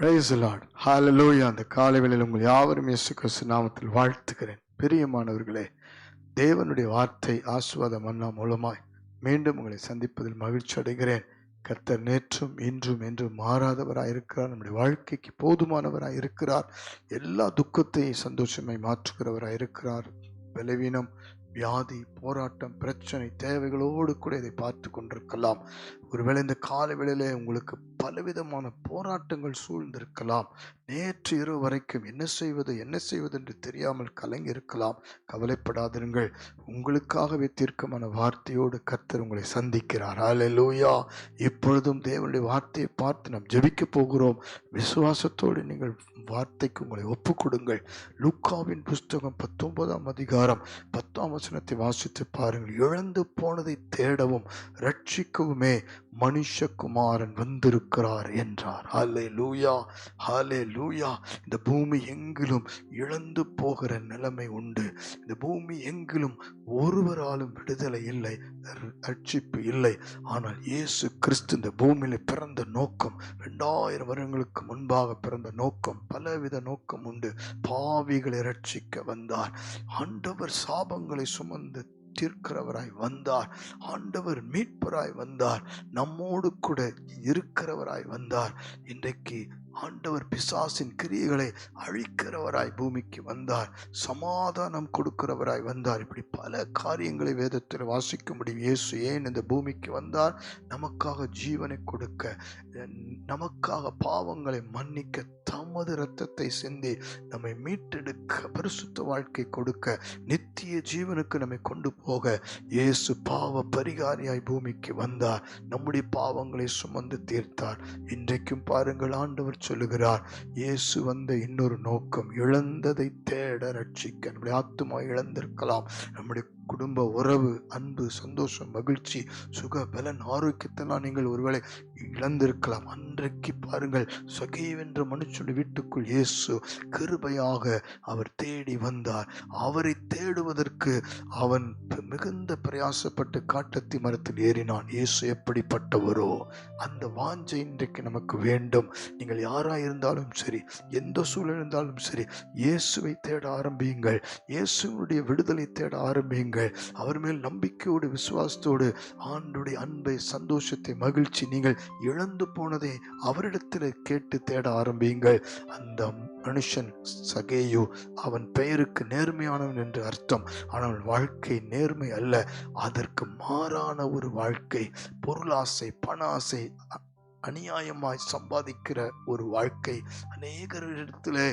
Price Lord ஹாலலூயா அந்த காலை வேளையில் உங்கள் யாவரும் இயேசு கிறிஸ்து நாமத்தில் வாழ்த்துக்கிறேன் பிரியமானவர்களே தேவனுடைய வார்த்தை ஆசுவாத மன்னா மூலமாய் மீண்டும் உங்களை சந்திப்பதில் மகிழ்ச்சி அடைகிறேன். கர்த்தர் நேற்றும் இன்றும் என்றும் மாறாதவராக இருக்கிறார். நம்முடைய வாழ்க்கைக்கு போதுமானவராக இருக்கிறார். எல்லா துக்கத்தையும் சந்தோஷமாய் மாற்றுகிறவராக இருக்கிறார். பலவீனம் வியாதி போராட்டம் பிரச்சனை தேவைகளோடு கூட இதை பார்த்து கொண்டிருக்கலாம். ஒருவேளை இந்த காலை வேளையிலே உங்களுக்கு பலவிதமான போராட்டங்கள் சூழ்ந்திருக்கலாம். நேற்று இரவு வரைக்கும் என்ன செய்வது என்ன செய்வது என்று தெரியாமல் கலங்கி இருக்கலாம் கவலைப்படாதிருங்கள். உங்களுக்காகவே தீர்க்கமான வார்த்தையோடு கர்த்தர் உங்களை சந்திக்கிறார். லூயா இப்பொழுதும் தேவனுடைய வார்த்தையை பார்த்து நாம் ஜெபிக்க போகிறோம். விசுவாசத்தோடு நீங்கள் வார்த்தைக்கு உங்களை ஒப்புக் கொடுங்கள் லுக்காவின் புஸ்தகம் பத்தொன்பதாம் அதிகாரம் பத்தாம் வசனத்தை வாசித்து பாருங்கள். இழந்து போனதை தேடவும் ரட்சிக்கவுமே. மனுஷகுமாரன் வந்திருக்கிறார் என்றார். ஹலே லூயா ஹலே லூயா இந்த பூமி எங்கிலும் இழந்து போகிற நிலைமை உண்டு. இந்த பூமி எங்கிலும் ஒருவராலும் விடுதலை இல்லை ரட்சிப்பு இல்லை. ஆனால் இயேசு கிறிஸ்து இந்த பூமியில் பிறந்த நோக்கம் ரெண்டாயிரம் வருடங்களுக்கு முன்பாக பிறந்த நோக்கம் பலவித நோக்கம் உண்டு. பாவிகளை ரட்சிக்க வந்தார். ஆண்டவர் சாபங்களை சுமந்து தீர்க்கிறவராய் வந்தார். ஆண்டவர் மீட்பராய் வந்தார். நம்மோடு கூட இருக்கிறவராய் வந்தார். இன்றைக்கு ஆண்டவர் பிசாசின் கிரியைகளை அழிக்கிறவராய் பூமிக்கு வந்தார். சமாதானம் கொடுக்கிறவராய் வந்தார். இப்படி பல காரியங்களை வேதத்தில் வாசிக்க முடியும் இயேசு ஏன் இந்த பூமிக்கு வந்தார்? நமக்காக ஜீவனை கொடுக்க நமக்காக பாவங்களை மன்னிக்க தமது இரத்தத்தை சிந்தி நம்மை மீட்டெடுக்க பரிசுத்த வாழ்க்கை கொடுக்க நித்திய ஜீவனுக்கு நம்மை கொண்டு போக. இயேசு பாவ பரிகாரியாய் பூமிக்கு வந்தார். நம்முடைய பாவங்களை சுமந்து தீர்த்தார். இன்றைக்கும் பாருங்கள் ஆண்டவர் சொல்லுகிறார் இயேசு வந்த இன்னொரு நோக்கம் இழந்ததை தேட ரட்சிக்க. நம்முடைய ஆத்துமா இழந்திருக்கலாம். நம்முடைய குடும்ப உறவு அன்பு சந்தோஷம் மகிழ்ச்சி சுக பலன் ஆரோக்கியத்தெல்லாம் நீங்கள் ஒருவேளை இழந்திருக்கலாம். அன்றைக்கு பாருங்கள் சகைவென்ற மனுஷனுடைய வீட்டுக்குள் இயேசு கிருபையாக அவர் தேடி வந்தார். அவரை தேடுவதற்கு அவன் மிகுந்த பிரயாசப்பட்டு காட்டத்தி மரத்தில் ஏறினான். இயேசு எப்படிப்பட்டவரோ அந்த வாஞ்சை இன்றைக்கு நமக்கு வேண்டும். நீங்கள் யாராக இருந்தாலும் சரி எந்த சூழல் இருந்தாலும் சரி இயேசுவை தேட ஆரம்பியுங்கள். இயேசுவனுடைய விடுதலை தேட ஆரம்பியுங்கள். அவர் மேல் நம்பிக்கையோடு விசுவாசத்தோடு ஆண்டுடைய அன்பை சந்தோஷத்தை மகிழ்ச்சி நீங்கள் இழந்து போனதை அவரிடத்தில் கேட்டு தேட ஆரம்பியுங்கள். அந்த மனுஷன் சகேயு அவன் பெயருக்கு நேர்மையானவன் என்று அர்த்தம். ஆனால் வாழ்க்கை நேர்மை அல்ல. அதற்கு மாறான ஒரு வாழ்க்கை பொருளாசை பண ஆசை அநியாயமாய் சம்பாதிக்கிற ஒரு வாழ்க்கை. அநேகரிடத்தில்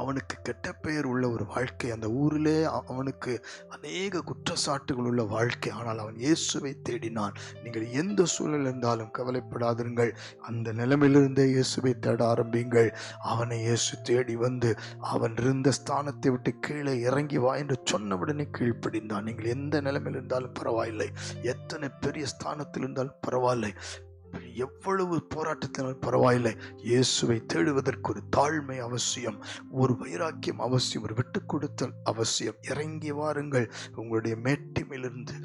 அவனுக்கு கெட்ட பெயர் உள்ள ஒரு வாழ்க்கை. அந்த ஊரிலே அவனுக்கு அநேக குற்றச்சாட்டுகள் உள்ள வாழ்க்கை. ஆனால் அவன் இயேசுவை தேடினான். நீங்கள் எந்த சூழல் இருந்தாலும் கவலைப்படாதிருங்கள். அந்த நிலைமையிலிருந்தே இயேசுவை தேட ஆரம்பிங்கள் அவனை இயேசு தேடி வந்து அவன் இருந்த ஸ்தானத்தை விட்டு கீழே இறங்கி வா என்று சொன்னவுடனே கீழ்ப்படிந்தான். நீங்கள் எந்த நிலைமையில் இருந்தாலும் பரவாயில்லை. எத்தனை பெரிய ஸ்தானத்தில் இருந்தாலும் பரவாயில்லை. எவ்வளவு போராட்டத்தினால் பரவாயில்லை. இயேசுவை தேடுவதற்கு ஒரு தாழ்மை அவசியம் ஒரு வைராக்கியம் அவசியம் ஒரு விட்டு கொடுத்தல் அவசியம். இறங்கி வாருங்கள். உங்களுடைய மேட்டிமிலிருந்து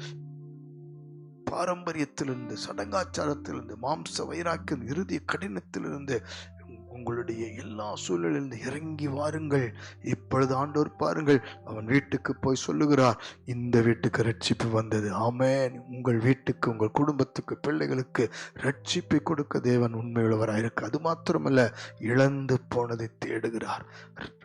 பாரம்பரியத்திலிருந்து சடங்காச்சாரத்திலிருந்து மாம்ச வைராக்கியம் இறுதி கடினத்திலிருந்து உங்களுடைய எல்லா சூழலிலிருந்து இறங்கி வாருங்கள். இப்பொழுது ஆண்டோர் பாருங்கள் அவன் வீட்டுக்கு போய் சொல்லுகிறார் இந்த வீட்டுக்கு ரட்சிப்பு வந்தது. ஆமேன். உங்கள் வீட்டுக்கு உங்கள் குடும்பத்துக்கு பிள்ளைகளுக்கு ரட்சிப்பை கொடுக்க தேவன் உண்மையுள்ளவராக இருக்கு. அது மாத்திரமல்ல இழந்து போனதை தேடுகிறார்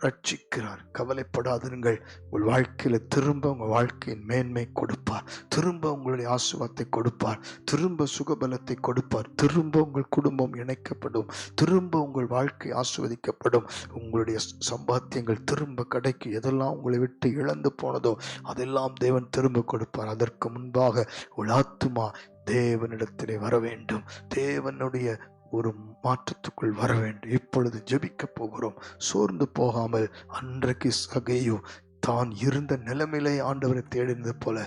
ரட்சிக்கிறார். கவலைப்படாதிருங்கள். உங்கள் வாழ்க்கையில திரும்ப உங்கள் வாழ்க்கையின் மேன்மை கொடுப்பார். திரும்ப உங்களுடைய ஆசுவாத்தை கொடுப்பார். திரும்ப சுகபலத்தை கொடுப்பார். திரும்ப உங்கள் குடும்பம் இணைக்கப்படும். திரும்ப உங்கள் வாழ்க்கை ஆஸ்வதிக்கப்படும் உங்களுடைய சம்பாத்தியங்கள் திரும்ப கிடைக்கும். எதெல்லாம் உங்களை விட்டு இழந்து போனதோ அதெல்லாம் தேவன் திரும்ப கொடுப்பார். அதற்கு முன்பாக உலாத்துமா தேவனிடத்திலே வர வேண்டும் தேவனுடைய ஒரு மாற்றத்துக்குள் வர வேண்டும் இப்பொழுது ஜெபிக்க போகிறோம். சோர்ந்து போகாமல் அன்றைக்கு சகையும் தான் இருந்த நிலைமையிலே ஆண்டவரை தேடினது போல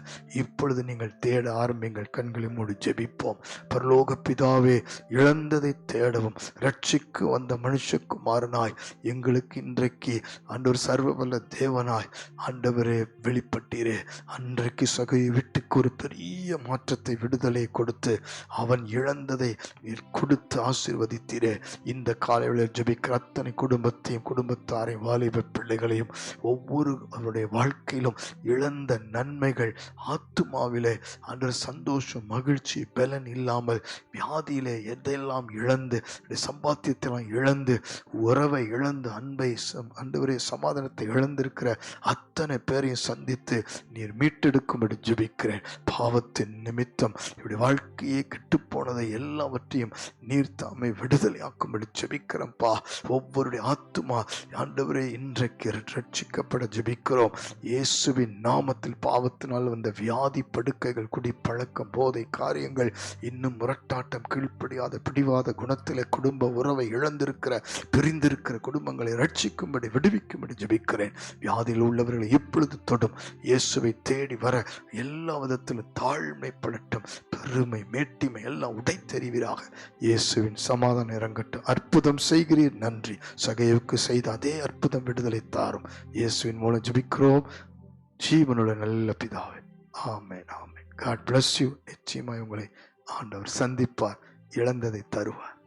இப்பொழுது நீங்கள் தேட ஆரம்பிங்கள் கண்களை மூடி ஜெபிப்போம். பரலோக பிதாவே இழந்ததை தேடவும் ரட்சிக்கு வந்த மனுஷகுமாரனாய் எங்களுக்கு இன்றைக்கு ஆண்டவர் சர்வவல்ல தேவனாய் ஆண்டவரே வெளிப்பட்டீரே. அன்றைக்கு சகையை விட்டுக்கு ஒரு பெரிய மாற்றத்தை விடுதலை கொடுத்து அவன் இழந்ததை கொடுத்து ஆசீர்வதித்தீரே. இந்த காலையில் ஜெபிக்கிற அத்தனை குடும்பத்தையும் குடும்பத்தாரையும் வாலிப பிள்ளைகளையும் ஒவ்வொரு அவருடைய வாழ்க்கையிலும் இழந்த நன்மைகள் ஆத்துமாவிலே அன்று சந்தோஷம் மகிழ்ச்சி பலன் இல்லாமல் வியாதியிலே எதையெல்லாம் இழந்து சம்பாத்தியத்தெல்லாம் இழந்து உறவை இழந்து அன்பை சம்- சமாதானத்தை இழந்திருக்கிற அத்தனை பேரையும் சந்தித்து நீர் மீட்டெடுக்கும்படி ஜெபிக்கிறேன். பாவத்தின் நிமித்தம் இப்படி வாழ்க்கையே கெட்டுப்போனதை எல்லாவற்றையும் நீர் தாமை விடுதலையாக்கும்படி ஜெபிக்கிறேன்ப்பா ஒவ்வொருடைய ஆத்துமா ஆண்டவரே இன்றைக்கு ரட்சிக்கப்பட ஜெபிக்கிறோம். இயேசுவின் நாமத்தில் பாவத்தினால் வந்த வியாதி படுக்கைகள் குடி பழக்கம் போதை காரியங்கள் இன்னும் முரட்டாட்டம் கீழ்ப்படியாத பிடிவாத குணத்தில் குடும்ப உறவை இழந்திருக்கிற பிரிந்திருக்கிற குடும்பங்களை ரட்சிக்கும்படி விடுவிக்கும்படி ஜபிக்கிறேன். வியாதியில் உள்ளவர்களை இப்பொழுது தொடும். இயேசுவை தேடி வர எல்லா விதத்திலும் தாழ்மை பலட்டும் பெருமை மேட்டிமை எல்லாம் உடைத்தெறிவீராக. இயேசுவின் சமாதானம் இறங்கட்டும். அற்புதம் செய்கிறீர். நன்றி. சகைவுக்கு செய்த அதே அற்புதம் விடுதலை தாரும். இயேசுவின் மூலம் ஜெபிக்கிறோம் ஜீவனுள்ள நல்ல பிதாவே. Amen amen. God bless you நிச்சயமாய் உங்களை ஆண்டவர் சந்திப்பார் இழந்ததை தருவார்.